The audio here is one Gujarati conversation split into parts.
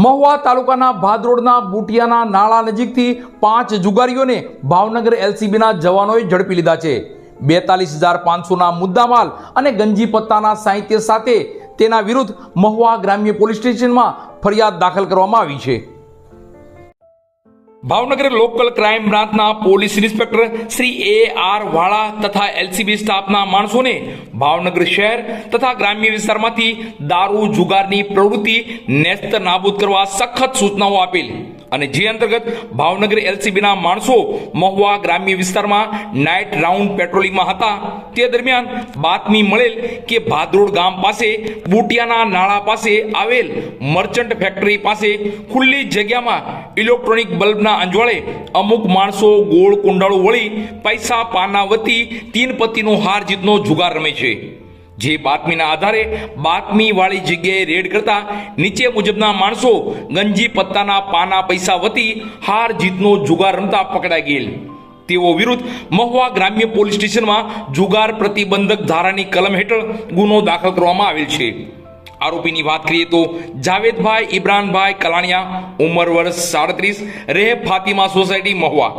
મહુવા તાલુકાના ભાદરોડના બુટિયાના નાળા નજીકથી પાંચ જુગારીઓને ભાવનગર એલસીબીના જવાનોએ ઝડપી લીધા છે. બેતાલીસ હજાર પાંચસોના મુદ્દામાલ અને ગંજી પત્તાના સાહિત્ય સાથે તેના વિરુદ્ધ મહુવા ગ્રામ્ય પોલીસ સ્ટેશનમાં ફરિયાદ દાખલ કરવામાં આવી છે. ભાવનગર લોકલ ક્રાઇમ બ્રાન્ચના police inspector Shri A R Vala તથા એલસીબી સ્ટાફના માણસોને ભાવનગર શહેર તથા ગ્રામ્ય વિસ્તારમાંથી દારૂ જુગારની પ્રવૃત્તિ નેસ્ત નાબૂદ કરવા સખત સૂચનાઓ આપેલ. અને જે અંતર્ગત ભાવનગર એલસીબીના માણસો મહુવા ગ્રામ્ય વિસ્તારમાં નાઇટ રાઉન્ડ પેટ્રોલિંગમાં હતા. તે દરમિયાન બાતમી મળેલ કે ભાદરોડ ગામ પાસે, બુટિયાના નાળા પાસે આવેલ મર્ચન્ટ ફેક્ટરી પાસે ખુલ્લી જગ્યામાં ઇલેક્ટ્રોનિક બલ્બના અંજવાળે અમુક માણસો ગોળ કુંડાળું વળી પૈસા પાના વતી તીન પતિનો હાર જીતનો જુગાર રમે છે. જે બાતમીના આધારે બાતમી વાળી જગ્યાએ રેડ કરતા નીચે મુજબના માણસો ગંજી પત્તાના પાના પૈસા વતી હાર જીતનો જુગાર રમતા પકડાઈ ગયેલ. તેઓ વિરુદ્ધ મહુવા ગ્રામ્ય પોલીસ સ્ટેશનમાં જુગાર પ્રતિબંધક ધારાની કલમ હેઠળ ગુનો દાખલ કરવામાં આવેલ છે. આરોપીની વાત કરીએ તો જાવેદભાઈ ઇબ્રાનભાઈ કલાણિયા, ઉંમર વર્ષ સાડત્રીસ રેહ ફાતિમા સોસાયટી મહુવા.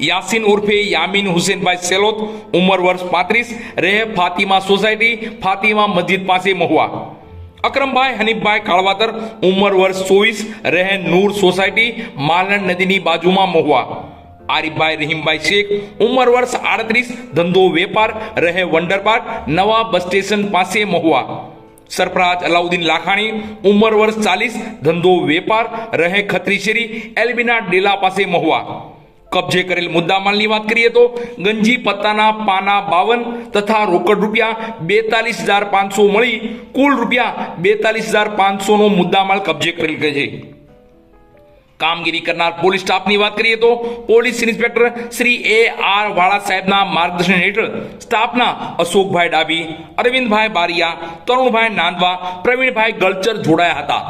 યાસીન ઉર્ફે યામીન હુસેનભાઈ સેલોત, ઉંમર વર્ષ પાંત્રીસ, રહે ફાતિમા સોસાયટી, ફાતિમા મસ્જિદ પાસે મહુવા. અક્રમભાઈ હનીફભાઈ કાળવાતર, ઉંમર વર્ષ ચોવીસ, રહે નૂર સોસાયટી, માલણ નદીની બાજુમાં મહુવા. આરીફભાઈ રહીમભાઈ શેખ, ઉંમર વર્ષ આડત્રીસ, ધંધો વેપાર, રહે વંડર પાર્ક, નવા બસ સ્ટેશન પાસે મહુવા. સરફરાજ અલાઉદ્દીન લાખાણી, ઉંમર વર્ષ ચાલીસ, ધંધો વેપાર, રહે ખત્રીશેરી, એલબીના ડેલા પાસે મહુવા. કબજે કરેલ મુદ્દામાલની વાત કરીએ તો ગંજી પત્તાના પાના બાવન તથા રોકડ રૂપિયા બેતાલીસ હજાર પાંચસો મળી કુલ રૂપિયા બેતાલીસ હજાર પાંચસોનો મુદ્દામાલ કબજે કરેલ છે. કામગીરી કરનાર પોલીસ સ્ટાફની વાત કરીએ તો police inspector Shri A R Vala સાહેબના માર્ગદર્શન હેઠળ સ્ટાફના અશોકભાઈ ડાબી અરવિંદભાઈ બારિયા, તરુણભાઈ નાંદવા, પ્રવીણભાઈ ગળચર જોડાયા હતા.